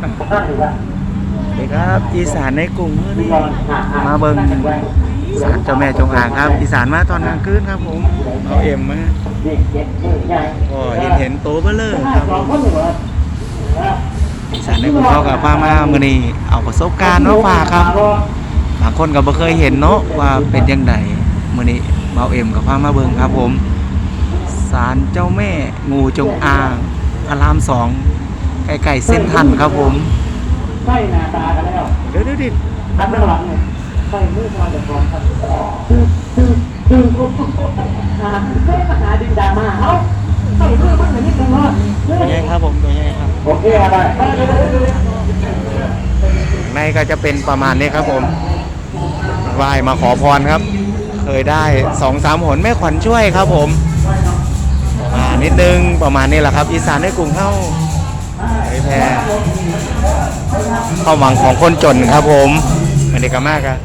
สวัสดีครับอีสานในกลุ่มมื้อนี้มาเบิ่งศาลเจ้าแม่จงอางครับอีสานมาตอนกลางคืนครับผมเอาเอ็มมาก็เห็นเห็นโตเบ้อเลยครับอีสานในกลุ่มเขากับพามามื้อนี้เอาประสบการณ์มาฝากครับบางคนก็บ่เคยเห็นเนาะว่าเป็นยังไงมื้อนี้เบาเอ็มกับพามาเบิ่งครับผมศาลเจ้าแม่งูจงอางพระรามสอง ใกล้ๆเส้นทันครับผมใช่หน้าตากันแล้วเดี๋ยวเดี๋ยวดิอันข้างหลังเนี่ยใส่มือมาจากกองครับคือคือคือหาเฮ้ยมาหาดินดามาเอ้าใส่มือมันอย่างนี้ตลอดตัวใหญ่ครับผมตัวใหญ่ครับโอเคอะไรในก็จะเป็นประมาณนี้ครับผมไหว้มาขอพรครับ เคยได้สองสามหนแม่ขวัญช่วยครับผม อ่านิดนึงประมาณนี้แหละครับ อีสานในกรุงเข้าไอแพร ความหวังของคนจนครับผมมันเด็กมากครับ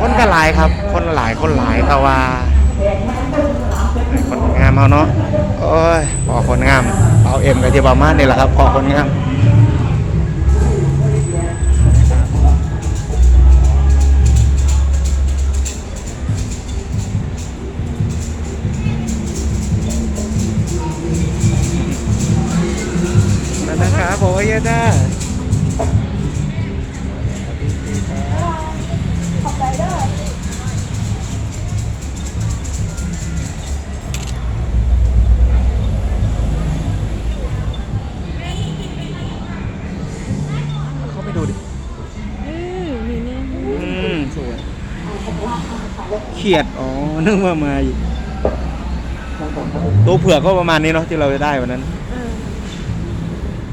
คนก็หลายครับ คนหลายคนหลายก็ว่าคนงามเอาเนาะโอ้ยพอคนงามเอาเอ็มกับที่ประมาเนี่ยแหละครับพอคนงาม นะครับผมว่าเยอะด้าเข้าไปดูดิเออนี่เนี่ยอืม สวย เขียด อ๋อ นึกว่ามาอีกตัวเผือกก็ประมาณนี้เนาะที่เราได้วันนั้นเ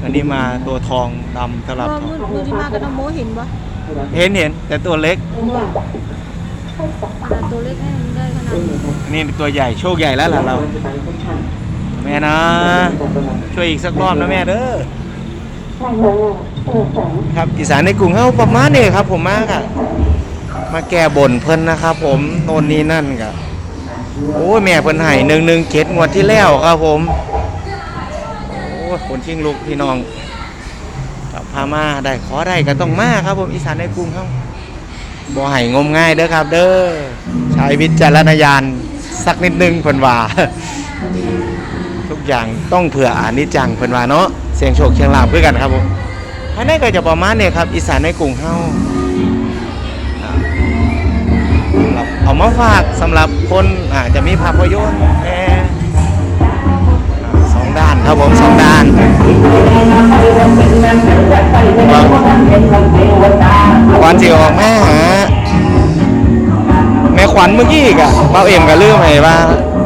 อออันนี้มาตัวทองดำตลับพอทองมือมือที่มากับน้องโมเห็นปะเห็นเห็นแต่ตัวเล็กแต่ตัวเล็กให้มันได้ขนาดนี้นี่ตัวใหญ่โชคใหญ่แล้วล่ะเรา แม่นะ ช่วยอีกสักรอบนะแม่เด้อครับอีสานในกรุงเฮาประมาณนี้ครับ ผมมากอะมาแก้บนเพิ่นนะครับ ผมโน่นนี่นั่นกับโอ้ยแม่เพิ่นให้หนึ่งหนึ่งเจ็ดงวดที่แล้วครับผมโอ้ ยคนชิงลูกพี่น้องพามาได้ขอได้ก็ต้องมาครับผมอีสานในกรุงเฮาบ่ให้งมง่ายเด้อครับ เด้อใช้วิจารณญาณสักนิดนึงเพิ่นว่าทุกอย่างต้องเผื่ออานิจจังเพิ่นว่าเนาะเสียงโชคเชียงลาบเพื่อกันครับผมภายในก็จะประมาณนี้ครับ อีสานในกรุงเฮาอ่าเอามาฝากสำหรับคนอาจจะมีภาพยนตร์ ผมสองด้านก่อนสิออกแม่หาแม่ขวัญเมื่อกี้อีกอะเบาเอ็มก็ลืมให้ว่า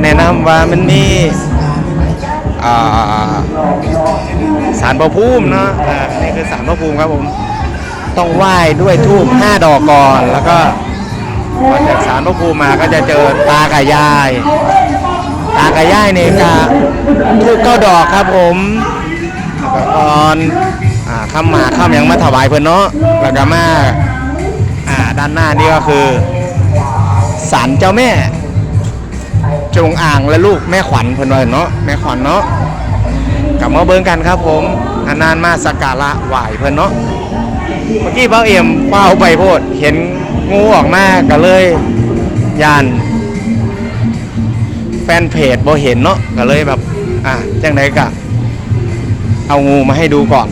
แนะนำว่ามันมีอ่าสารพระภูมิเนาะอ่านี่คือสารพระภูมิครับผม ต้องไหว้ด้วยทูบห้าดอกก่อน แล้วก็พอจากสารพระภูมิมาก็จะเจอตากับยาย ตากับยายนี่ก็ทูบเก้าดอกครับผมแล้วก็ก่อนอ่าข้ามหมาข้ามยังมาถวายเพื่อนเนาะแล้วก็มาอ่าด้านหน้านี่ก็คือศาลเจ้าแม่ จงอ่างและลูกแม่ขวัญเพิ่อนว่าเนาะแม่ขวัญเนาะกลับมาเบิ่งกันครับผมอนานมาสักการะไหวเพิ่อนเนาะเมื่อกี้เบ้าเอี่ยมเป้าไปโพดเห็นงูออกมาก็เลยยาน แฟนเพจบ่เห็นเนาะก็เลยแบบ อะจังไดกะ เอางูมาให้ดูก่อน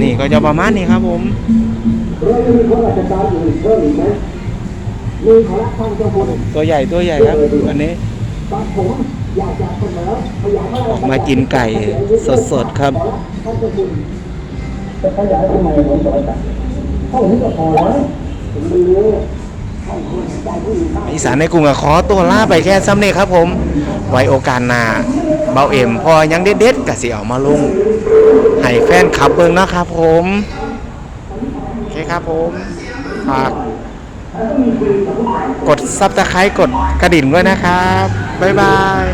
นี่ก็จะประมาณนี้ครับผมตัวใหญ่ตัวใหญ่ครับอันนี้ออกมากินไก่สดๆครับอี อีสานในกรุงอะขอตัวล่าไปแค่ซ้ำนี่ครับผม ไว้โอกาสหน้าเบาเอ็มพอยังเด็ดๆกะสิเอามาลงให้แฟนขับเบิ้งนะครับผมโอเคครับผมฝากกดซับสไครต์กดกระดิ่งด้วยนะครับ บ๊ายบาย